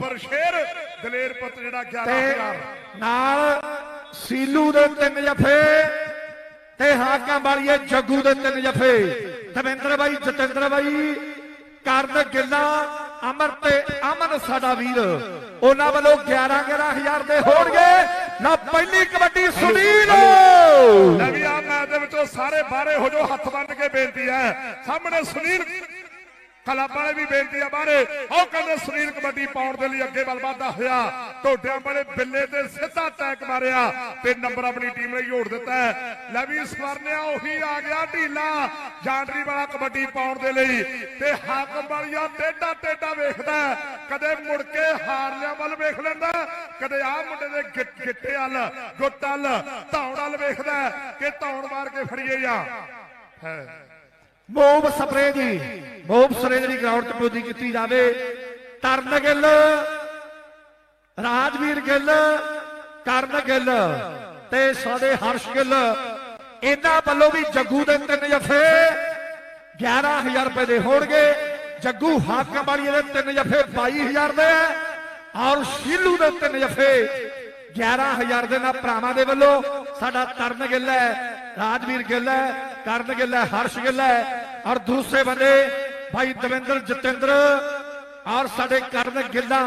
ਪਰ ਸ਼ੇਰ ਦਲੇਰ ਪੁੱਤ ਜਿਹੜਾ ਤੇ 11000 ਨਾਲ ਸੀਲੂ ਦੇ ਤਿੰਨ ਜਫੇ ਤੇ ਹਾਕਾਂ ਵਾਲੀਏ ਜੱਗੂ ਦੇ ਤਿੰਨ ਜਫੇ ਦਵਿੰਦਰ ਬਾਈ ਜਤਿੰਦਰ ਬਾਈ ਕਰਨ ਗਿੱਲਾ ਅਮਰ ਤੇ ਅਮਨ ਸਾਡਾ ਵੀਰ। ਉਹਨਾਂ ਵੱਲੋਂ 11 11000 ਦੇ ਹੋਣਗੇ। ਨਾ ਪਹਿਲੀ ਕਬੱਡੀ ਸੁਨੀਲ। ਲੈ ਵੀ ਆ ਮੈਚ ਦੇ ਵਿੱਚੋਂ ਸਾਰੇ ਬਾਹਰੇ ਹੋ ਜਾਓ ਹੱਥ ਬੰਨ ਕੇ ਬੇਨਤੀ ਹੈ। ਸਾਹਮਣੇ ਸੁਨੀਲ ਕਲੱਬ ਵਾਲੇ ਵੀ ਬੇਨਤੀ ਆ ਬਾਹਰੇ। ਉਹ ਕਹਿੰਦੇ ਸੁਨੀਲ ਕਬੱਡੀ ਪਾਉਣ ਦੇ ਲਈ ਅੱਗੇ ਵੱਲ ਵਧਦਾ ਹੋਇਆ। ਢੋਡਿਆਂ ਵਾਲੇ ਬਿੱਲੇ ਤੇ ਸਿੱਧਾ ਟੈਕ ਮਾਰਿਆ ਤੇ ਨੰਬਰ ਆਪਣੀ ਟੀਮ ਲਈ ਜੋੜ ਦਿੱਤਾ ਲੈ ਵੀ ਸਵਰਨਿਆ ਉਹੀ ਆ ਗਿਆ ਢੀਲਾ। ਜਾਂਡਰੀ ਵਾਲਾ ਕਬੱਡੀ ਪਾਉਣ ਦੇ ਲਈ ਤੇ ਹਾਕਮ ਵਾਲੀਆ ਟੇਡਾ ਟੇਡਾ ਵੇਖਦਾ ਕਦੇ ਮੁੜ ਕੇ ਹਾਰਲਿਆਂ ਵੱਲ ਵੇਖ ਲੈਂਦਾ ਕਦੇ ਆਹ ਮੁੰਡੇ ਦੇ ਗਿੱਟੇ ਵੱਲ, ਗੁੱਟ ਵੱਲ, ਧੌਣ ਵੱਲ ਵੇਖਦਾ ਹੈ ਕਿ ਧੌਣ ਮਾਰ ਕੇ ਫੜੀਏ ਜਾਂ। ਹੈ। ਮੋਬ ਸਪਰੇ ਦੀ ਮੋਬ ਸਪਰੇ ਦੀ ਗਰਾਊਂਡ 'ਚ ਪੂਜੀ ਕੀਤੀ ਜਾਵੇ ਤਰਨ ਗਿੱਲ, ਰਾਜਵੀਰ ਗਿੱਲ, ਕਰਨ ਗਿੱਲ ਤੇ ਸਾਡੇ ਹਰਸ਼ ਗਿੱਲ, ਇਹਨਾਂ ਵੱਲੋਂ ਵੀ ਜੱਗੂ ਦੇ ਤਿੰਨ ਜਫੇ 11000 ਰੁਪਏ ਦੇ ਹੋਣਗੇ। ਜੱਗੂ ਹਾਕਮ ਵਾਲੀ ਦੇ ਤਿੰਨ ਜਫੇ 22000 ਦੇ ਔਰ ਸ਼ੀਲੂ ਦੇ ਤਿੰਨ ਜਫੇ 11000 ਦੇ ਨਾਲ ਭਰਾਵਾਂ ਦੇ ਵੱਲੋਂ। ਸਾਡਾ ਤਰਨ ਗਿੱਲ ਹੈ, ਰਾਜਵੀਰ ਗਿੱਲ ਹੈ, ਕਰਨ ਗਿੱਲ ਹੈ, ਹਰਸ਼ ਗਿੱਲ ਹੈ। ਔਰ ਦੂਸਰੇ ਬੰਦੇ, ਭਾਈ ਦਵਿੰਦਰ, ਜਤਿੰਦਰ, ਔਰ ਸਾਡੇ ਕਰਨ ਗਿੱਲਾਂ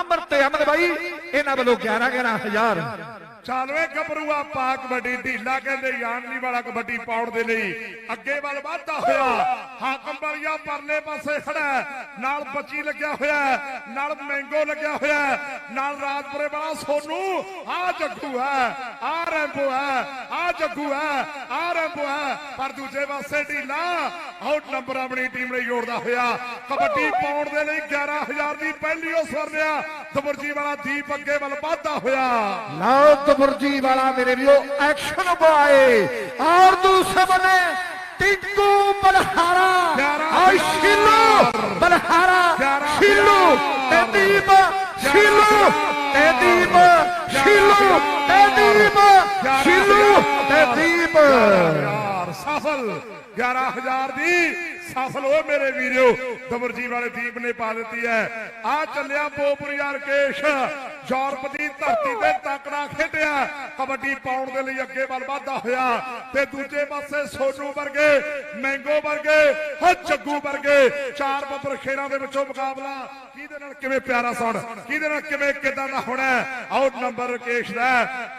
ਅਮਰ ਤੇ ਅਮਰ ਭਾਈ ਇਹਨਾਂ ਵੱਲੋਂ 11 11000 ਚਾਲਵੇ ਗੱਭਰੂਆ ਪਾ ਕਬੱਡੀ ਢੀਲਾ ਕਹਿੰਦੇ ਯਾਨਲੀ ਵਾਲਾ ਕਬੱਡੀ ਪਾਉਣ ਦੇ ਲਈ। ਅੱਗੇ ਵੱਲ ਵਧਦਾ ਹੋਇਆ ਹਾਕਮ ਵਾਲੀਆ ਪਰਲੇ ਪਾਸੇ ਖੜਾ ਹੈ, ਨਾਲ ਬੱਚੀ ਲੱਗਿਆ ਹੋਇਆ ਹੈ, ਨਾਲ ਮੈਂਗੋ ਲੱਗਿਆ ਹੋਇਆ ਹੈ, ਨਾਲ ਰਾਜਪੁਰੇ ਵਾਲਾ ਸੋਨੂ ਆ ਜੱਗੂ ਹੈ ਆ ਰੈਂਬੋ ਹੈ ਆ ਜੱਗੂ ਹੈ ਆ ਰੈਂਬੋ ਹੈ। ਪਰ ਦੂਜੇ ਪਾਸੇ ਢੀਲਾ ਆਊਟ ਨੰਬਰ ਆਪਣੀ ਟੀਮ ਲਈ ਜੋੜਦਾ ਹੋਇਆ। ਕਬੱਡੀ ਪਾਉਣ ਦੇ ਲਈ 11000 ਦੀ ਪਹਿਲੀ ਉਹ ਸਵਰਨਿਆ ਦਬਰਜੀ ਵਾਲਾ ਦੀਪ ਅੱਗੇ ਵੱਲ ਵਧਦਾ ਹੋਇਆ। ਲਓ ਕਬਰਜੀ ਵਾਲਾ ਮੇਰੇ ਵੀਰੋ ਐਕਸ਼ਨ ਬੁਆਏ ਔਰ ਦੂਸਰੇ ਬੰਨੇ ਟਿੰਕੂ ਬਲਹਾਰਾ ਔਰ ਸ਼ਿਲੂ ਬਲਹਾਰਾ ਸ਼ਿਲੂ ਤੇ ਦੀਪ ਸ਼ਿਲੂ ਤੇ ਦੀਪ ਸ਼ਿਲੂ ਤੇ ਦੀਪ ਸ਼ਿਲੂ ਤੇ ਦੀਪ। ਯਾਰ ਸਫਲ। 11000 ਦੀ ਸਫਲ ਹੋ ਮੇਰੇ ਵੀਰਿਓ ਦਮਰਜੀ ਵਾਲੇ ਦੀਪ ਨੇ ਪਾ ਦਿੱਤੀ ਹੈ। ਆ ਚੱਲਿਆ ਬੋਪੁਰੀ ਕੇਸ਼। ਯੂਰਪ ਦੀ ਧਰਤੀ ਤੇ ਤਕੜਾ ਖੇਡਿਆ। ਕਬੱਡੀ ਪਾਉਣ ਦੇ ਲਈ ਅੱਗੇ ਵੱਲ ਵਧਦਾ ਹੋਇਆ। ਤੇ ਦੂਜੇ ਪਾਸੇ ਸੋਨੂ ਵਰਗੇ, ਮੈਂਗੋ ਵਰਗੇ ਹੋ ਜੱਗੂ ਵਰਗੇ, ਚਾਰ ਬੱਬਰ ਖੇੜਾਂ ਦੇ ਵਿੱਚੋਂ ਮੁਕਾਬਲਾ ਕਿਹਦੇ ਨਾਲ ਕਿਵੇਂ ਪਿਆਰਾ ਸੌਣ, ਕਿਹਦੇ ਨਾਲ ਕਿਵੇਂ ਕਿਦਾਂ ਦਾ ਹੋਣਾ ਆਊਟ ਨੰਬਰ ਰਕੇਸ਼ ਦਾ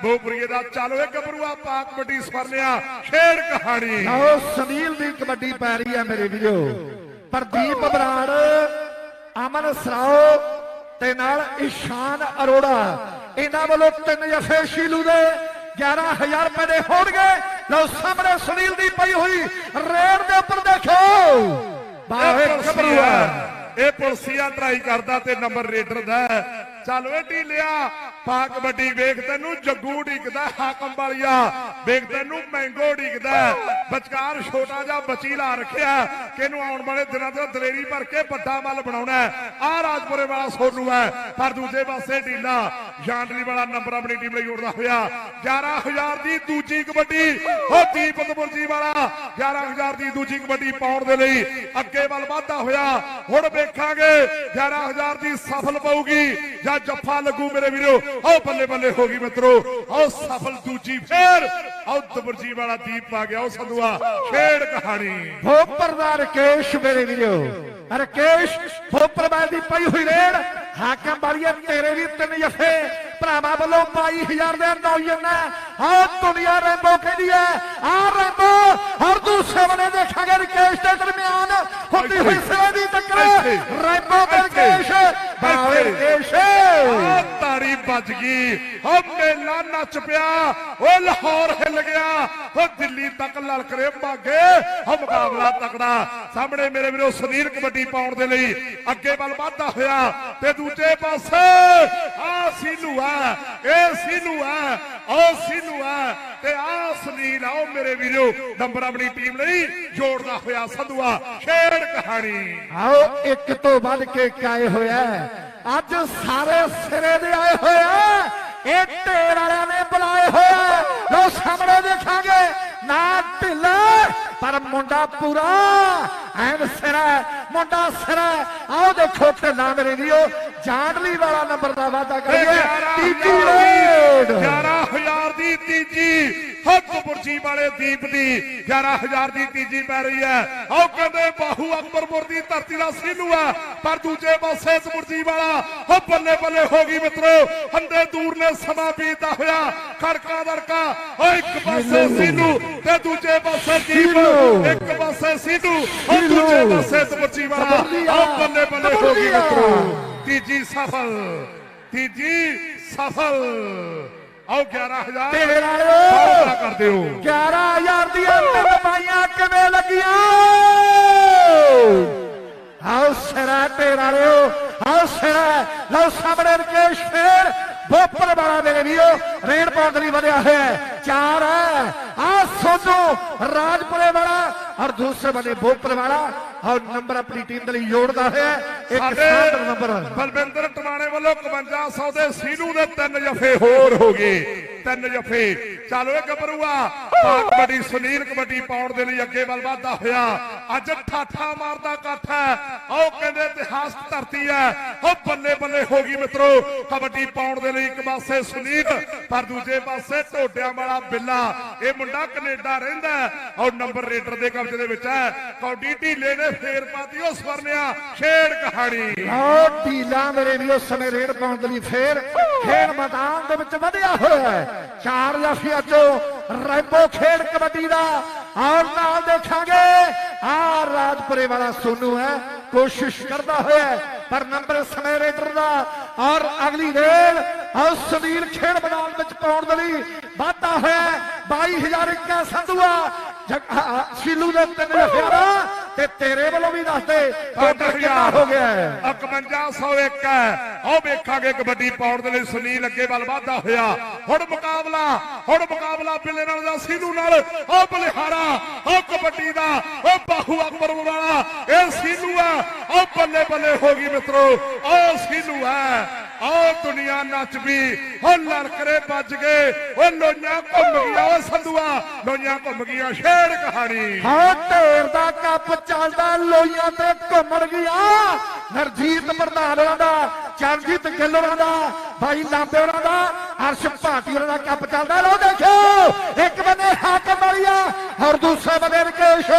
ਬੋਪੁਰੀਏ ਦਾ ਚੱਲ ਓਏ ਗੱਭਰੂਆ ਪਾ ਕਬੱਡੀ ਸਵਰਨਿਆ, ਖੇਡ ਕਹਾਣੀ। ਲਓ ਸੁਨੀਲ ਦੀ ਕਬੱਡੀ ਪੈ ਰਹੀ ਹੈ ਮੇਰੇ ਵੀਰੋ। ਪ੍ਰਦੀਪ ਬਰਾੜ, ਅਮਨ ਸਰਾਓ ਤੇ ਨਾਲ ਇਸ਼ਾਨ ਅਰੋੜਾ। ਇਹਨਾਂ ਵੱਲੋਂ ਤਿੰਨ ਜਫੇ ਸ਼ੀਲੂ ਦੇ 11000 ਰੁਪਏ ਦੇ ਹੋਣਗੇ। ਲਓ ਸਾਹਮਣੇ ਸੁਨੀਲ ਦੀ ਪਈ ਹੋਈ ਰੇਡ ਦੇ ਉੱਪਰ ਦੇਖੋ ਕਬਰੂਆ ਪੁਲਸੀਆ ਇਹ ਪੁਲਸੀਆ ਟਰਾਈ ਕਰਦਾ ਤੇ ਨੰਬਰ ਰੇਡਰ ਦਾ। ਚੱਲ ਵੇ ਢੀਲਿਆ ਪਾ ਕਬੱਡੀ ਵੇਖ ਤੈਨੂੰ ਜੱਗੂ ਢੀਕਦਾ ਹਾਕਮ ਵਾਲੀਆ। ਵੇਖ ਤੈਨੂੰ ਮੈਂਗੋ ਢੀਕਦਾ ਵਿਚਕਾਰ ਛੋਟਾ ਜਿਹਾ ਬੱਚੀ ਲਾ ਰੱਖਿਆ। ਕਿ ਇਹਨੂੰ ਆਉਣ ਵਾਲੇ ਦਿਨਾਂ ਤੇ ਦਲੇਰੀ ਭਰ ਕੇ ਵੱਡਾ ਮੱਲ ਬਣਾਉਣਾ ਆ ਰਾਜਪੁਰੇ ਵਾਲਾ ਸੋਨੂ ਹੈ। ਪਰ ਦੂਜੇ ਪਾਸੇ ਢੀਲਾ ਜਾਂਡਲੀ ਵਾਲਾ ਨੰਬਰ ਆਪਣੀ ਟੀਮ ਲਈ ਜੋੜਦਾ ਹੋਇਆ। 11000 ਦੀ ਦੂਜੀ ਕਬੱਡੀ ਹੋ ਦੀਪਕ ਮੁਰਜੀ ਵਾਲਾ। 11000 ਦੀ ਦੂਜੀ ਕਬੱਡੀ ਪਾਉਣ ਦੇ ਲਈ ਅੱਗੇ ਵੱਲ ਵਧਦਾ ਹੋਇਆ। ਹੁਣ ਵੇਖਾਂਗੇ 11000 ਦੀ ਸਫਲ ਪਾਊਗੀ ਜਾਂ ਜੱਫਾ ਲੱਗੂ ਮੇਰੇ ਵੀਰੋ। ਉਹ ਬੱਲੇ ਬੱਲੇ ਹੋ ਗਈ ਮਿੱਤਰੋ। ਆਓ ਸਫਲ ਦੂਜੀ ਫੇਰ। ਆਓ ਦਬਰਜੀ ਵਾਲਾ ਦੀਪ ਆ ਗਿਆ। ਉਹ ਸੰਧੂਆ, ਖੇਡ ਕਹਾਣੀ। ਭੋਪਰ ਦਾ ਰਕੇਸ਼ ਮੇਰੇ ਵੀਰੋ, ਰਕੇਸ਼ ਭੋਪਰ ਵਾਲ ਦੀ ਪਈ ਹੋਈ ਰੇਡ, ਹਾਕਮ ਵਾਲੀਏ ਤੇਰੇ ਵੀ ਤਿੰਨ ਜਫੇ ਭਰਾਵਾਂ ਵੱਲੋਂ 22000 ਦੇ ਨੌਜਵਾਨ ਆ ਦੁਨੀਆ ਰੈਂਬੋ ਕਹਿੰਦੀ ਹੈ ਆ ਰੈਂਬੋ ਹਰ ਦੂਸਰੇ ਬੰਨੇ ਦੇਖਾਂਗੇ ਰਕੇਸ਼ ਦੇ ਦਰਮਿਆਨ ਹੁੰਦੀ ਹੋਈ ਸੇਵਾ ਦੀ ਟੱਕਰ ਰੈਂਬੋ ਤੇ ਰਕੇਸ਼ ਬਾਵੇ ਰਕੇਸ਼ ਆ ਤਾੜੀ ਵੱਜ ਗਈ ਓ ਮੇਲਾ ਨੱਚ ਪਿਆ ਓ ਲਾਹੌਰ ਹਿੱਲ ਗਿਆ ਓ ਦਿੱਲੀ ਤੱਕ ਲਲਕਰੇ ਭਾਗੇ ਓ ਮੁਕਾਬਲਾ ਤਕੜਾ। ਸਾਹਮਣੇ ਮੇਰੇ ਵੀਰੋ ਸੁਨੀਲ ਕਬੱਡੀ ਪਾਉਣ ਦੇ ਲਈ ਅੱਗੇ ਵੱਲ ਵਧਦਾ ਹੋਇਆ ਤੇ ਦੂਜੇ ਪਾਸੇ ਆ ਸੀਨੂ ਆ ਇਹ ਸੀਨੂ ਆ ਓ ਸੀਨੂ ਆ, ਤੇ ਆ ਸੁਨੀਲ ਆਓ ਮੇਰੇ ਵੀਰੋ, ਨੰਬਰ ਆਪਣੀ ਟੀਮ ਲਈ ਜੋੜਦਾ ਹੋਇਆ ਸਧੂਆ, ਖੇਡ ਕਹਾਣੀ। ਆਓ, ਇੱਕ ਤੋਂ ਵੱਧ ਕੇ ਕਾਏ ਹੋਇਆ ਅੱਜ ਸਾਰੇ ਸਿਰੇ ਦੇ ਆਏ ਹੋਇਆ ਇਹ ਢੇਰ ਵਾਲਿਆਂ ਨੇ ਬੁਲਾਏ ਹੋਇਆ ਲੋ ਸਾਹਮਣੇ ਦੇਖਾਂਗੇ, ਨਾ ਪਰ ਮੁੰਡਾ ਪੂਰਾ ਐਨ ਸਿਰਾ ਮੁੰਡਾ ਸਿਰਾ। ਆਓ ਦੇਖੋ ਢੱਲਾ ਮੇਰੇ ਵੀਓ ਜਾਨਲੀ ਵਾਲਾ ਨੰਬਰ ਦਾ ਵਾਅਦਾ ਕਰੀਏ ਤੀਜੀ ਰੇਡ 11000 ਦੀ ਤੀਜੀ ਹੱਕ ਬੁਰਜੀ ਵਾਲੇ ਦੀਪ ਦੀ 11000 ਦੀ ਤੀਜੀ ਪੈ ਰਹੀ ਹੈ ਆਓ ਕਹਿੰਦੇ ਬਾਹੂ ਅਕਬਰਪੁਰ ਦੀ ਧਰਤੀ ਦਾ ਸੀਨੂ ਹੈ ਪਰ ਦੂਜੇ ਪਾਸੇ ਇਸ ਬੁਰਜੀ ਵਾਲਾ ਹੋ ਬੱਲੇ ਬੱਲੇ ਹੋ ਗਈ ਮਿੱਤਰੋ ਹੰਦੇ ਦੂਰ ਨੇ ਸਮਾਂ ਬੀਤਦਾ ਹੋਇਆ ਖੜਕਾ ਦੜਕਾ ਓ ਇੱਕ ਪਾਸੇ ਸੀਨੂ ਤੇ ਦੂਜੇ ਪਾਸੇ ਦੀਪ। ਇੱਕ ਪਾਸੇ ਸੀਨੂ ਓ ਦੂਜੇ। ਪਾਸੇ ਇਸ ਬੁਰਜੀ ਵਾਲਾ। ਆਓ ਬੱਲੇ ਬੱਲੇ ਹੋ ਗਈ। ਮਿੱਤਰੋ ਤੀਜੀ ਸਫਲ ਤੀਜੀ ਸਫਲ ਆਓ 11000 ਤੇਰੇ ਨਾਲੋਂ ਕਰਦੇ ਹੋ। 11000 ਦੀਆਂ ਤਿੰਨ ਪਾਈਆਂ ਕਿਵੇਂ ਲੱਗੀਆਂ? ਆਓ ਸਿਰਾ ਤੇਰਾ ਰਿਓ ਆਓ ਸਿਰਾ ਲਓ ਸਾਹਮਣੇ ਰਕੇਸ਼ ਫੇਰ ਬੋਪਰ ਵਾਲਾ ਮੇਰੇ ਵੀਓ ਰੇਡ ਦੇ ਲਈ ਵਧਿਆ ਹੋਇਆ। ਚਾਰ ਹੈ। ਆ ਸੋਨੂ ਰਾਜਪੁਰੇ ਵਾਲਾ ਔਰ ਦੂਸਰੇ ਬੰਨੇ ਬੋਪਰ ਵਾਲਾ ਔਰ ਨੰਬਰ ਆਪਣੀ ਟੀਮ ਦੇ ਲਈ ਜੋੜਦਾ ਹੋਇਆ ਹੈ। ਇੱਕ ਸਾਦਰ ਨੰਬਰ ਬਲਵਿੰਦਰ ਟਮਾਣੇ ਵੱਲੋਂ 5500 ਦੇ ਸੀਨੂ ਦੇ ਤਿੰਨ ਜਫੇ ਹੋਰ ਹੋ ਗਏ। ਤਿੰਨ ਜਫੇ। ਚਲੋ ਇਹ ਗੱਭਰੂਆ ਪਾਕ ਕਬੱਡੀ ਸੁਨੀਲ ਕਬੱਡੀ ਪਾਉਣ ਦੇ ਲਈ ਅੱਗੇ ਵੱਲ ਵਧਦਾ ਹੋਇਆ। ਅੱਜ ਠਾਠਾ ਮਾਰਦਾ ਇਕੱਠ ਹੈ। ਆਓ ਕਹਿੰਦੇ ਇਤਿਹਾਸ ਧਰਤੀ ਹੈ। ਉਹ ਬੱਲੇ ਬੱਲੇ ਹੋ ਗਈ ਮਿੱਤਰੋ। ਕਬੱਡੀ ਪਾਉਣ ਦੇ ਲਈ ਇੱਕ ਪਾਸੇ ਸੁਨੀਲ ਪਰ ਦੂਜੇ ਪਾਸੇ ਢੋਡਿਆਂ ਵਾਲਾ ਬਿੱਲਾ। ਇਹ ਮੁੰਡਾ ਕੈਨੇਡਾ ਰਹਿੰਦਾ ਔਰ ਨੰਬਰ ਰੇਡਰ ਦੇ ਕਬਜ਼ੇ ਦੇ ਵਿੱਚ ਹੈ। ਕੌਡੀ ਢੀਲੇ ਨੇ ਫੇਰ ਪਾਤੀ, ਉਹ ਸਵਰਨਿਆ ਖੇਡ ਕਹਾਣੀ। ਲਓ, ਢੀਲਾ ਮੇਰੇ ਵੀ ਉਸ ਸਮੇਂ ਰੇਡ ਪਾਉਣ ਲਈ ਫੇਰ ਖੇਡ ਮੈਦਾਨ ਦੇ ਵਿੱਚ ਵਧਿਆ ਹੋਇਆ ਹੈ। ਚਾਰ ਜਾਫੀਆਂ ਚੋਂ ਰੈਂਬੋ ਖੇਡ ਕਬੱਡੀ ਦਾ ਔਰ ਨਾਲ ਦੇਖਾਂਗੇ। ਆ ਰਾਜਪੁਰੇ ਵਾਲਾ ਸੋਨੂ ਹੈ, ਕੋਸ਼ਿਸ਼ ਕਰਦਾ ਹੋਇਆ ਪਰ ਨੰਬਰ ਸਮੇਂ ਰੇਡਰ ਦਾ ਔਰ ਅਗਲੀ ਰੇਡ ਔਰ ਸੁਨੀਲ ਖੇਡ ਮੈਦਾਨ ਵਿੱਚ ਪਾਉਣ ਦੇ ਲਈ ਵਾਧਾ ਹੋਇਆ ਹੈ। 22000 ਇੱਕਾ ਸੰਧੂਆ ਸ਼ੀਲੂ ਦੇ ਤਿੰਨ ਜਫਿਆਂ ਦਾ ਤੇ ਤੇਰੇ ਵੱਲੋਂ ਵੀ ਦੱਸ ਦੇ ਟੋਟਲ ਕਿੰਨਾ ਹੋ ਗਿਆ? ਹੈ 5101 ਹੈ। ਆਓ ਵੇਖਾਂਗੇ ਕਬੱਡੀ ਪਾਉਣ ਦੇ ਲਈ ਸੁਨੀਲ ਅੱਗੇ ਵੱਲ ਵਾਧਾ ਹੋਇਆ। ਹੁਣ ਮੁਕਾਬਲਾ ਹੁਣ ਮੁਕਾਬਲਾ ਬਿੱਲੇ ਨਾਲ ਦਾ ਸੀਨੂ ਨਾਲ। ਉਹ ਬਲਿਹਾਰਾ ਉਹ ਕਬੱਡੀ ਦਾ ਉਹ ਬਾਹੂ ਅਕਬਰ ਵਾਲਾ। ਇਹ ਸੀਨੂ ਆ ਉਹ ਬੱਲੇ ਬੱਲੇ ਹੋ ਗਈ ਮਿੱਤਰੋ। ਉਹ ਸੀਨੂ ਹੈ। ਉਹ ਦੁਨੀਆ ਨੱਚ ਵੀ ਉਹ ਲਲਕਰੇ ਵੱਜ ਗਏ ਉਹ ਲੋਈਆਂ ਘੁੰਮ ਗਿਆ ਉਹ ਸੰਧੂਆ ਲੋਈਆਂ ਘੁੰਮ ਗਈਆਂ ਸ਼ੇਰ ਕਹਾਣੀ। ਹਾਂ ਢੇਰ ਦਾ ਕੱਪ ਚੱਲਦਾ ਲੋਈਆਂ ਤੇ ਘੁੰਮਣ ਗਿਆ। ਨਰਜੀਤ ਪ੍ਰਧਾਨ ਦਾ ਚਰਨਜੀਤ ਗਿੱਲ ਹੋਰਾਂ ਦਾ ਭਾਈ ਲਾਂਬੇ ਹੋਰਾਂ ਦਾ ਅਰਸ਼ ਭਾਟੀ ਹੋਰਾਂ ਦਾ ਕੱਪ ਚੱਲਦਾ। ਲੋ ਦੇਖੋ ਇੱਕ ਬੰਨੇ ਹਾਕਮ ਵਾਲੀਆ ਔਰ ਦੂਸਰੇ ਬੰਨੇ ਰਕੇਸ਼।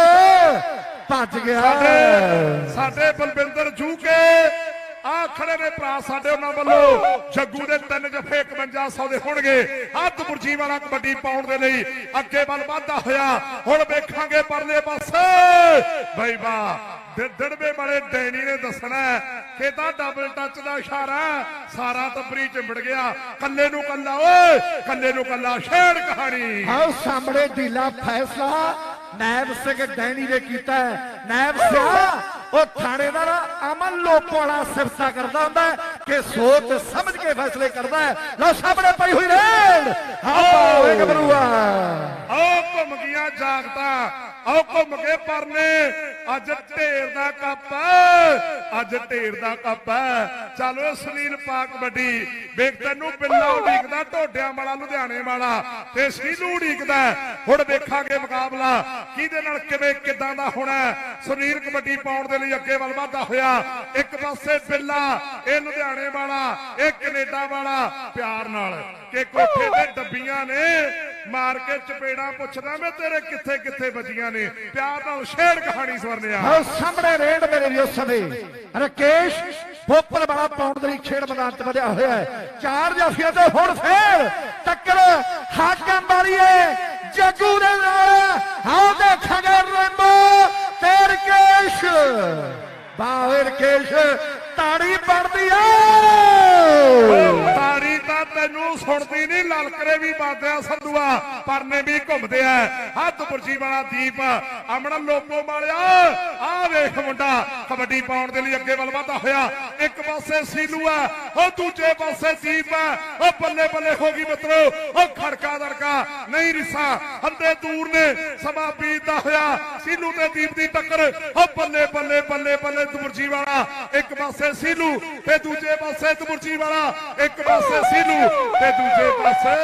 ਭੱਜ ਗਿਆ। ਸਾਡੇ ਸਾਡੇ ਬਲਵਿੰਦਰ ਜੂਕੇ ਆ ਖੜੇ ਨੇ ਭਰਾ ਸਾਡੇ ਉਹਨਾਂ ਵੱਲੋਂ। ਜੱਗੂ ਦੇ ਤਿੰਨ ਜਫੇ 5100 ਦੇ ਹੋਣਗੇ। ਹੱਥ ਬੁਰਜੀ ਵਾਲਾ ਕਬੱਡੀ ਪਾਉਣ ਦੇ ਲਈ ਅੱਗੇ ਵੱਲ ਵਧਦਾ ਹੋਇਆ। ਹੁਣ ਵੇਖਾਂਗੇ ਪਰਲੇ ਪਾਸੇ। ਬਈ ਵਾਹ ਦਿੜਵੇ ਵਾਲੇ ਡੈਣੀ ਨੇ ਦੱਸਣਾ ਹੈ ਕਿ ਤਾਂ ਡਬਲ ਟੱਚ ਦਾ ਇਸ਼ਾਰਾ ਸਾਰਾ ਤਪਰੀ ਚਿੰਬੜ ਗਿਆ। ਕੱਲੇ ਨੂੰ ਕੱਲਾ, ਓਏ, ਕੱਲੇ ਨੂੰ ਕੱਲਾ ਛੇੜ ਕਹਾਣੀ। ਆਓ ਸਾਹਮਣੇ ਢੀਲਾ ਫੈਸਲਾ। ਨਾਇਬ ਸਿੰਘ ਡੈਣੀ ਨੇ ਕੀਤਾ ਨਾਇਬ ਸਿੰਘ ਉਹ ਥਾਣੇਦਾਰ ਅਮਨ ਲੋਕ ਵਾਲਾ ਸਿਫਤਾ ਕਰਦਾ ਹੁੰਦਾ ਕਿ ਸੋਚ ਸਮਝ ਕੇ ਫੈਸਲੇ ਕਰਦਾ ਹੈ। ਲਓ, ਸਾਹਮਣੇ ਪਈ ਹੋਈ ਰੇਡ। ਆਓ, ਇੱਕ ਆਓ, ਘੁੰਮ ਗਈਆਂ ਜਾਗਤਾ। ਆਓ, ਘੁੰਮ ਕੇ ਪਰਨੇ। ਅੱਜ ਢੇਰ ਦਾ ਕੱਪ ਅੱਜ ਢੇਰ ਦਾ ਕੱਪ ਹੈ। ਚਲੋ ਸੁਨੀਲ ਪਾਕ ਵੱਡੀ। ਵੇਖ ਤੈਨੂੰ ਬਿੱਲਾ ਉਡੀਕਦਾ, ਢੋਡਿਆਂ ਵਾਲਾ, ਲੁਧਿਆਣੇ ਵਾਲਾ। ਤੇ ਸੀਲੂ ਉਡੀਕਦਾ ਹੁਣ ਵੇਖਾਂਗੇ ਮੁਕਾਬਲਾ। ਕਿਹਦੇ ਨਾਲ ਕਿਵੇਂ, ਕਿੱਦਾਂ ਦਾ ਹੋਣਾ ਸੁਨੀਲ ਕਬੱਡੀ ਪਾਉਣ ਦੇ ਲਈ ਅੱਗੇ ਵੱਲ ਵਧਦਾ ਹੋਇਆ। ਇੱਕ ਪਾਸੇ ਬਿੱਲਾ, ਇਹ ਲੁਧਿਆਣੇ ਵਾਲਾ, ਇਹ ਕੈਨੇਡਾ ਵਾਲਾ। ਪਿਆਰ ਨਾਲ ਕਿ ਕੋਠੇ ਤੇ ਡੱਬੀਆਂ ਨੇ। ਮਾਰ ਕੇ ਚਪੇੜਾ ਪੁੱਛਦਾ, ਮੈਂ ਤੇਰੇ ਕਿੱਥੇ ਕਿੱਥੇ ਵੱਜੀਆਂ ਨੇ? ਪਿਆਰ ਨਾਲ ਸ਼ੇਰ ਕਹਾਣੀ ਸਵਰਨਿਆ ਆਓ ਸਾਹਮਣੇ ਰੇਡ ਮੇਰੇ ਵੀ ਉਸ ਰਕੇਸ਼ ਬੋਪਰ ਵਾਲਾ ਪਾਉਣ ਖੇਡ ਮੈਦਾਨ ਤੇ ਵਧਿਆ ਹੋਇਆ ਹੈ। ਚਾਰ ਜਾਫੀਆਂ ਤੇ ਹੁਣ ਫੇਰ ਟੱਕਰ ਹਾਕਮ ਵਾਲੀ ਹੈ ਜੱਗੂ ਦੇ ਨਾਲ। ਆਓ ਦੇਖਾਂਗੇ ਰੈਂਬੋ ਤੇ ਰਕੇਸ਼। ਬਾਹਰ ਕੇਸ਼ ਤਾੜੀ ਪੜਦੀ ਏ ਸੁਣਦੀ ਨਹੀਂ ਲਲਕਰੇ ਵੀ ਬਾਦਿਆ ਸੰਧੂਆ, ਪਰਨੇ ਵੀ ਘੁੰਮਦੇ ਆ। ਹੱਥ ਬੁਰਜੀ ਵਾਲਾ ਦੀਪ ਅਮਨ ਲੋਪੋ ਵਾਲਿਆ ਆ ਵੇਖ ਮੁੰਡਾ, ਕਬੱਡੀ ਪਾਉਣ ਦੇ ਲਈ ਅੱਗੇ ਵੱਲ ਵਧਦਾ ਹੋਇਆ। ਇੱਕ ਪਾਸੇ ਸੀਲੂ ਆ, ਉਹ ਦੂਜੇ ਪਾਸੇ ਦੀਪ ਆ। ਉਹ ਬੱਲੇ ਬੱਲੇ ਹੋ ਗਈ ਮਿੱਤਰੋ, ਉਹ ਖੜਕਾ ਦੜਕਾ, ਨਹੀਂ ਰਿਸਾ ਹੰਦੇ ਦੂਰ ਨੇ ਸਮਾਂ ਬੀਤਦਾ ਹੋਇਆ। ਸੀਲੂ ਤੇ ਦੀਪ ਦੀ ਟੱਕਰ, ਉਹ ਬੱਲੇ ਬੱਲੇ ਬੱਲੇ ਬੱਲੇ ਤੁਰਜੀ ਵਾਲਾ। ਇੱਕ ਪਾਸੇ ਸੀਲੂ ਤੇ ਦੂਜੇ ਪਾਸੇ ਤੁਰਜੀ ਵਾਲਾ। ਇੱਕ ਪਾਸੇ ਸੀਲੂ ਤੇ ਦੂਜੇ ਪਾਸੇ।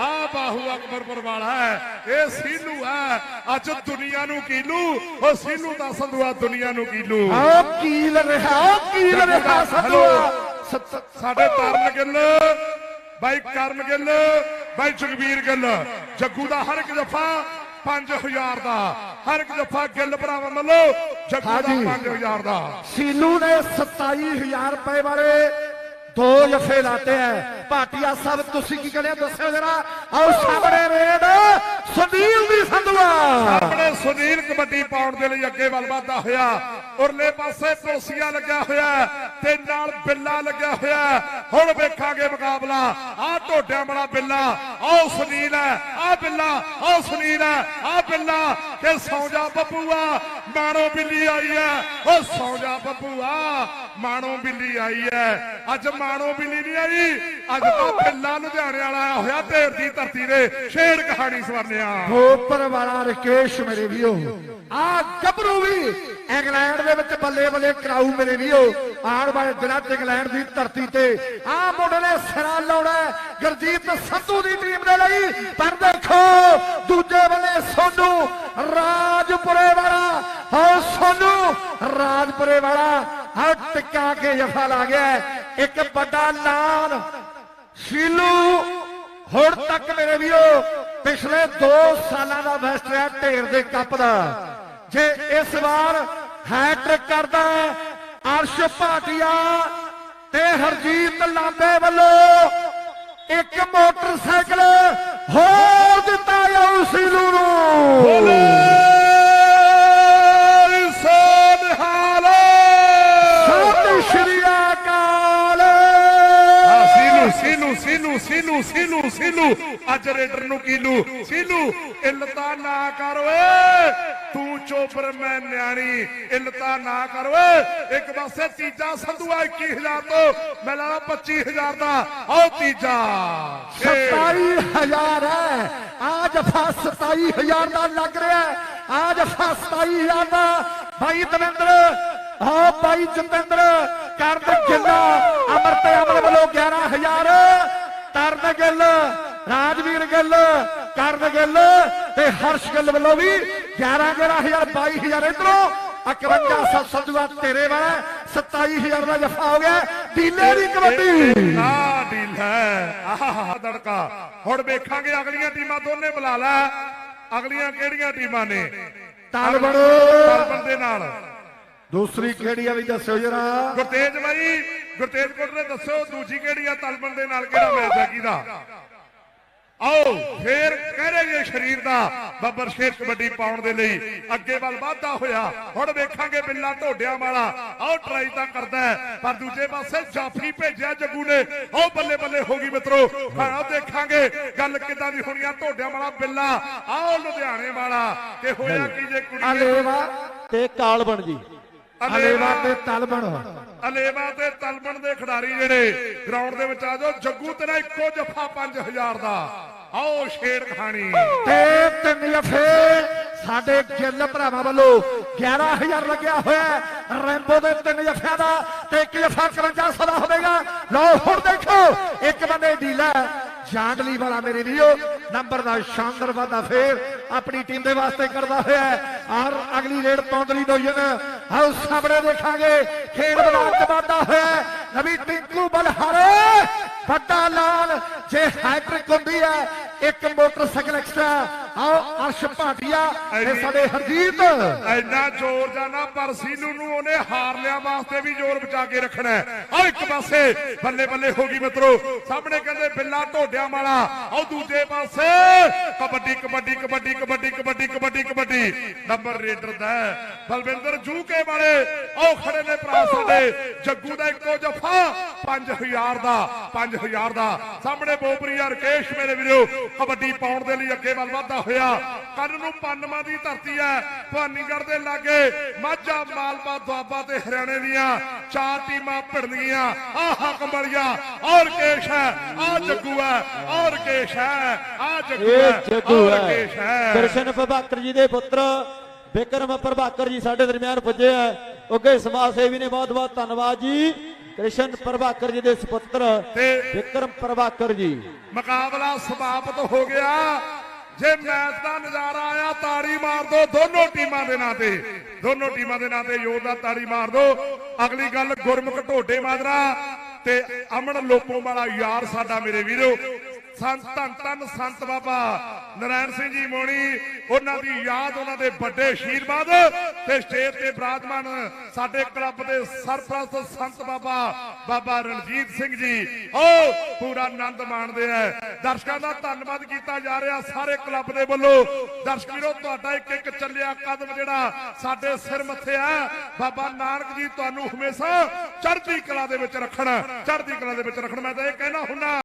ਆ ਬਾਹੂ ਅਕਬਰਪੁਰ ਵਾਲਾ ਹੈ। ਇਹ ਸੀਲੂ ਹੈ। ਅੱਜ ਦੁਨੀਆ ਨੂੰ ਕੀਲੂ। ਉਹ ਸੀਲੂ ਦਾ ਸੰਧੂਆ ਦੁਨੀਆ ਨੂੰ ਕੀਲੂ। ਆਹ ਕੀਲ ਰਿਹਾ ਕੀਲ ਰਿਹਾ ਸੰਧੂਆ। ਸਾਡੇ ਤਰਨ ਗਿੱਲ ਬਾਈ ਕਰਨ ਗਿੱਲ ਬਾਈ ਜਗਵੀਰ ਗਿੱਲ। ਜੱਗੂ ਦਾ ਹਰ ਇੱਕ ਜਫਾ 5000 ਦਾ। ਹਰ ਇੱਕ ਜਫਾ ਗਿੱਲ ਭਰਾਵਾਂ ਵੱਲੋਂ ਜੱਗੂ ਦਾ ਹਾਂਜੀ। 5000 ਦਾ। ਸੀਲੂ ਨੇ 27000 ਰੁਪਏ ਵਾਲੇ ਦੋ ਜਫੇ ਲਾਤੇ ਹੈ। ਭਾਟੀਆ ਸਾਹਿਬ ਤੁਸੀਂ ਕੀ ਕਰਿਆ? ਦੱਸਿਓ ਜਰਾ। ਆਓ ਸਾਹਮਣੇ ਰੇਡ। ਸੁਨੀਲ ਦੀ ਸੰਧਵਾ। ਆਪਣੇ ਸੁਨੀਲ ਕਬੱਡੀ ਪਾਉਣ ਦੇ ਲਈ ਅੱਗੇ ਵੱਲ ਵਧਦਾ ਹੋਇਆ। ਉਰਲੇ ਪਾਸੇ ਪੁਲਸੀਆ ਲੱਗਿਆ ਹੋਇਆ ਤੇ ਨਾਲ ਬਿੱਲਾ ਲੱਗਿਆ ਹੋਇਆ ਹੁਣ ਵੇਖਾਂਗੇ ਮੁਕਾਬਲਾ। ਆਹ ਢੋਡਿਆਂ ਵਾਲਾ ਬਿੱਲਾ, ਆਹ ਸੁਨੀਲ ਹੈ, ਆਹ ਬਿੱਲਾ, ਆਹ ਸੁਨੀਲ ਹੈ, ਆਹ ਬਿੱਲਾ। ਕਿ ਸੌ ਜਾ ਬੱਬੂਆ ਮਾਣੋ ਬਿੱਲੀ ਆਈ ਹੈ। ਉਹ ਸੌ ਜਾ ਬੱਬੂਆ ਮਾਣੋ ਬਿੱਲੀ ਆਈ ਹੈ। ਅੱਜ ਮਾਣੋ ਬਿੱਲੀ ਨਹੀਂ ਆਈ, ਅੱਜ ਤਾਂ ਬਿੱਲਾ ਲੁਧਿਆਣੇ ਵਾਲਾ ਆਇਆ ਹੋਇਆ, ਢੇਰ ਦੀ ਧਰਤੀ ਦੇ। ਸ਼ੇਰ ਕਹਾਣੀ ਸਵਰਨਿਆ ਗੋਪਰ ਵਾਲਾ ਰਕੇਸ਼ ਮੇਰੇ ਵੀਓ ਆ ਗੱਭਰੂ ਵੀ ਇੰਗਲੈਂਡ ਦੇ ਵਿੱਚ ਬੱਲੇ ਬੱਲੇ ਕਰਾਊ ਮੇਰੇ ਵੀਓ ਆਉਣ ਵਾਲੇ ਦਿਨਾਂ 'ਚ ਇੰਗਲੈਂਡ ਦੀ ਧਰਤੀ ਤੇ ਆ ਮੁੰਡੇ ਨੇ ਸਿਰਾ ਲਾਉਣਾ ਗੁਰਜੀਤ ਸੰਧੂ ਦੀ ਟੀਮ ਦੇ ਲਈ। ਪਰ ਦੇਖੋ, ਦੂਜੇ ਬੱਲੇ ਸੋਨੂ, ਰਾਜਪੁਰੇ ਵਾਲਾ। ਹਾਂ ਸੋਨੂ, ਰਾਜਪੁਰੇ ਵਾਲਾ। ਹਾਂ ਟਿਕਾ ਕੇ ਜਫਾ ਲਾ ਗਿਆ ਇੱਕ ਵੱਡਾ ਨਾਮ ਸ਼ੀਲੂ ਹੁਣ ਤੱਕ ਮੇਰੇ ਵੀਰੋ, ਪਿਛਲੇ 2 ਸਾਲਾਂ ਦਾ ਬੈਸਟ ਹੈ ਢੇਰ ਦੇ ਕੱਪ ਦਾ। ਜੇ ਇਸ ਵਾਰ ਹੈਟ੍ਰਿਕ ਕਰਦਾ ਅਰਸ਼ ਭਾਟੀਆ ਤੇ ਹਰਜੀਤ ਲਾਂਬੇ ਵੱਲੋਂ ਇੱਕ ਮੋਟਰਸਾਈਕਲ ਹੋਰ ਦਿੱਤਾ ਜਾਊ ਸੀਲੂ ਨੂੰ। ਬੋਲੇ! ਅੱਜ ਰੇਡਰ ਨੂੰ ਕੀਲੂ ਸੀਲੂ, ਇਲਤਾ ਨਾ ਕਰ ਓਏ। ਤੂੰ ਚੋਪਰ ਮੈਂ ਨਿਆਣੀ, ਇਲਤਾ ਨਾ ਕਰ ਓਏ। ਇੱਕ ਪਾਸੇ ਤੀਜਾ ਸੰਧੂਆ 21000 ਤੋਂ, ਮੈਂ ਲਾ 25000 ਦਾ। ਆਓ ਤੀਜਾ। 27000 ਹੈ। ਆ ਜਫਾ 27000 ਦਾ ਲੱਗ ਰਿਹਾ ਹੈ। ਆ ਜਫਾ 27000 ਦਾ। ਭਾਈ ਦਵਿੰਦਰ ਹਾਂ ਭਾਈ ਜਤਿੰਦਰ। ਕਰਨ ਗਿੱਲਾ ਤੇ ਅਮਰ ਵੱਲੋਂ 11000 ਤਰਨ ਗਿੱਲ ਰਾਜਵੀਰ ਗਿੱਲ ਕਰਨ ਗਿੱਲ ਤੇ ਹਰਸ਼ ਗਿੱਲ ਵੱਲੋਂ ਵੀ 11 11000 22000 ਇਧਰੋਂ। 51 ਸੰਧੂਆ ਤੇਰੇ ਵਾ 27000 ਦਾ ਜਫਾ ਹੋ ਗਿਆ। ਢੀਲੇ ਦੀ ਕਬੱਡੀ। ਆ ਡੀਲ ਆਹ ਦੜਕਾ ਹੁਣ ਵੇਖਾਂਗੇ ਅਗਲੀਆਂ ਟੀਮਾਂ ਦੋਨੇ ਬੁਲਾ ਲੈ। ਅਗਲੀਆਂ ਕਿਹੜੀਆਂ ਟੀਮਾਂ ਨੇ? ਤਾਲਬੜ ਤਲਬਨ ਦੇ ਨਾਲ। ਦੂਸਰੀ ਕਿਹੜੀ ਆ ਵੀ ਦੱਸਿਓ ਜਰਾ। ਗੁਰਤੇਜ ਬਾਈ ਗੁਰਤੇਜ ਕੋਟ ਨੇ ਦੱਸੋ ਦੂਜੀ ਕਿਹੜੀ ਆ ਤਲਬਨ ਦੇ ਨਾਲ ਕਿਹੜਾ ਮੈਚ ਹੈ ਕਿਹਦਾ? ਆਓ ਫੇਰ ਕਹਰੇਗੇ ਸਰੀਰ ਦਾ ਬੱਬਰ ਸ਼ੇਰ ਕਬੱਡੀ ਪਾਉਣ ਦੇ ਲਈ। ਅੱਗੇ ਵੱਲ ਵਾਧਾ ਹੋਇਆ। ਹੁਣ ਵੇਖਾਂਗੇ ਬਿੱਲਾ ਢੋਡਿਆਂ ਵਾਲਾ। ਆਓ ਟਰਾਈ ਤਾਂ ਕਰਦਾ ਹੈ, ਪਰ ਦੂਜੇ ਪਾਸੇ ਜਾਫੀ ਭੇਜਿਆ ਜੱਗੂ ਨੇ। ਆਓ ਬੱਲੇ ਬੱਲੇ ਹੋ ਗਈ ਮਿੱਤਰੋ। ਆਓ ਦੇਖਾਂਗੇ ਗੱਲ ਕਿਦਾਂ ਦੀ ਹੋਣੀ ਆ। ਢੋਡਿਆਂ ਵਾਲਾ ਬਿੱਲਾ। ਆਓ ਲੁਧਿਆਣੇ ਵਾਲਾ। ਕਿ ਹੋਇਆ ਕੀ ਜੇ ਕੁੜੀ ਤੇ ਕਾਲ ਬਣ ਜੀ ਅਲੇਵਾ ਤੇ ਤਲਬੜ ਅਲੇਵਾ ਤੇ ਤਲਬਣ ਦੇ ਖਿਡਾਰੀ ਜਿਹੜੇ ਗਰਾਊਂਡ ਦੇ ਵਿੱਚ ਆ ਜਾਓ ਜੱਗੂ ਤੇਰਾ ਇੱਕੋ ਜੱਫਾ 5000 ਦਾ। ਆਓ ਸ਼ੇਰ ਖਾਣੀ ਤੇ ਤਿੰਨ ਜਫੇ ਸਾਡੇ ਗਿੱਲ ਭਰਾਵਾਂ ਵੱਲੋਂ 11000 ਲੱਗਿਆ ਹੋਇਆ। ਰੈਂਬੋ ਦੇ ਤਿੰਨ ਜਫਿਆਂ ਦਾ ਤੇ ਇੱਕ ਜਫਾ 5100 ਦਾ ਹੋਵੇਗਾ। ਲਓ ਹੁਣ ਦੇਖੋ ਇੱਕ ਬੰਦੇ ਢੀਲਾ ਜਾਂਡਲੀ ਵਾਲਾ ਮੇਰੇ ਵੀਰੋ ਨੰਬਰ ਦਾ ਸ਼ਾਨਦਾਰ ਵਾਦਾ ਫੇਰ ਆਪਣੀ ਟੀਮ ਦੇ ਵਾਸਤੇ ਕਰਦਾ ਹੋਇਆ। ਔਰ ਅਗਲੀ ਰੇਡ ਪੌਂਦਲੀ ਡੋਜਨ ਆਓ ਸਾਹਮਣੇ ਦੇਖਾਂਗੇ, ਖੇਡ ਮੈਦਾਨ ਚ ਵਾਧਾ ਹੋਇਆ ਹੈ। ਨਵੀਂ ਟਿੰਕੂ ਬਲਹਾਰੇ ਵੱਡਾ ਲਾਲ, ਜੇ ਹੈਟ੍ਰਿਕ ਹੁੰਦੀ ਹੈ, ਇੱਕ ਮੋਟਰਸਾਈਕਲ ਐਕਸਟਰਾ ਆਓ ਅਰਸ਼ ਭਾਟਿਆ ਤੇ ਸਾਡੇ ਹਰਜੀਤ ਐਨਾ ਜ਼ੋਰ ਜਾਣਾ ਪਰ ਸੀਨੂ ਨੂੰ ਉਹਨੇ ਹਾਰ ਲਿਆ ਵਾਸਤੇ ਵੀ ਜ਼ੋਰ ਬਚਾ ਕੇ ਰੱਖਣਾ ਹੈ। ਆਓ ਇੱਕ ਪਾਸੇ ਬੱਲੇ ਬੱਲੇ ਹੋ ਗਈ ਮਿੱਤਰੋ, ਸਾਹਮਣੇ ਕਹਿੰਦੇ ਬਿੱਲਾ ਢੋਡਿਆਂ ਵਾਲਾ ਆਓ ਦੂਜੇ ਪਾਸੇ ਕਬੱਡੀ ਕਬੱਡੀ ਕਬੱਡੀ ਕਬੱਡੀ ਕਬੱਡੀ ਕਬੱਡੀ ਕਬੱਡੀ ਨੰਬਰ ਰੇਡਰ ਦਾ ਹੈ। ਬਲਵਿੰਦਰ ਜੂਕੇ ਵਾਲੇ ਆਓ ਖੜੇ ਨੇ ਭਰਾ ਸਾਡੇ, ਜੱਗੂ ਦਾ ਇੱਕੋ ਜਫਾ 5000 ਦਾ 5000 ਦਾ ਸਾਹਮਣੇ ਬੋਬਰੀਆ ਰਕੇਸ਼ ਮੇਰੇ ਵੀਰੋ, ਕਬੱਡੀ ਪਾਉਣ ਦੇ ਲਈ ਅੱਗੇ ਵੱਲ ਵਧਦਾ ਹੋਇਆ। ਕੱਲ ਨੂੰ ਪੰਨਮਾ ਦੀ ਧਰਤੀ ਹੈ। ਭਾਨੀਗੜ੍ਹ ਦੇ ਲਾਗੇ ਮਾਝਾ ਮਾਲਵਾ ਦੁਆਬਾ ਤੇ ਹਰਿਆਣੇ ਦੀਆਂ ਚਾਰ ਟੀਮਾਂ ਭਿੜਨਗੀਆਂ। ਆਹ ਹਕਮਲੀਆ ਔਰ ਕੇਸ਼ ਹੈ ਆ ਜੱਗੂ ਹੈ ਔਰ ਕੇਸ਼ ਹੈ ਆ ਜੱਗੂ ਹੈ ਔਰ ਹੈ। ਕੇਸ਼ ਹੈ। ਦਰਸ਼ਨ ਪ੍ਰਭਾਕਰ ਜੀ ਦੇ ਪੁੱਤਰ ਵਿਕਰਮ ਪ੍ਰਭਾਕਰ ਜੀ ਸਾਡੇ ਦਰਮਿਆਨ ਪੁੱਜੇ ਆ ਉੱਗੇ ਸਮਾਜ ਸੇਵੀ ਨੇ ਬਹੁਤ ਬਹੁਤ ਧੰਨਵਾਦ ਜੀ। ਕ੍ਰਿਸ਼ਨ ਪ੍ਰਭਾਕਰ ਜੀ ਦੇ ਸੁਪੁੱਤਰ ਤੇ ਵਿਕਰਮ ਪ੍ਰਭਾਕਰ ਜੀ। ਮੁਕਾਬਲਾ ਸਮਾਪਤ ਹੋ ਗਿਆ। ਜੇ ਮੈਚ ਦਾ ਨਜ਼ਾਰਾ ਆਇਆ, ਤਾੜੀ ਮਾਰ ਦੋ ਦੋਨੋਂ ਟੀਮਾਂ ਦੇ ਨਾਂ ਤੇ। ਦੋਨੋਂ ਟੀਮਾਂ ਦੇ ਨਾਂ ਤੇ ਜ਼ੋਰਦਾਰ ਤਾੜੀ ਮਾਰ ਦੋ। ਅਗਲੀ ਗੱਲ ਗੁਰਮੁਖ ਢੋਡੇ ਮਾਜਰਾ ਤੇ ਅਮਨ ਲੋਪੋ ਵਾਲਾ ਯਾਰ ਸਾਡਾ ਮੇਰੇ ਵੀਰੋ। ਸੰਤ, ਧੰਨ ਧੰਨ ਸੰਤ ਬਾਬਾ ਨਰਾਇਣ ਸਿੰਘ ਜੀ ਮੋਣੀ, ਉਹਨਾਂ ਦੀ ਯਾਦ ਉਹਨਾਂ ਦੇ ਵੱਡੇ ਆਸ਼ੀਰਵਾਦ ਤੇ ਸਟੇਜ ਤੇ ਬਰਾਜਮਾਨ ਸਾਡੇ ਕਲੱਬ ਦੇ ਸਰਪ੍ਰਸਤ ਸੰਤ ਬਾਬਾ ਬਾਬਾ ਰਣਜੀਤ ਸਿੰਘ ਜੀ। ਉਹ ਪੂਰਾ ਆਨੰਦ ਮਾਣਦੇ ਆ। ਦਰਸ਼ਕਾਂ ਦਾ ਧੰਨਵਾਦ ਕੀਤਾ ਜਾ ਰਿਹਾ ਸਾਰੇ ਕਲੱਬ ਦੇ ਵੱਲੋਂ। ਦਰਸ਼ਕ ਵੀਰੋ, ਤੁਹਾਡਾ ਇੱਕ ਇੱਕ ਚੱਲਿਆ ਕਦਮ ਜਿਹੜਾ ਸਾਡੇ ਸਿਰ ਮੱਥੇ ਆ। ਬਾਬਾ ਨਾਨਕ ਜੀ, ਤੁਹਾਨੂੰ ਹਮੇਸ਼ਾ ਚੜ੍ਹਦੀ ਕਲਾ ਦੇ ਵਿੱਚ ਰੱਖਣ, ਚੜ੍ਹਦੀ ਕਲਾ ਦੇ ਵਿੱਚ ਰੱਖਣਾ। ਮੈਂ ਤਾਂ ਇਹ ਕਹਿਣਾ ਹੁੰਨਾ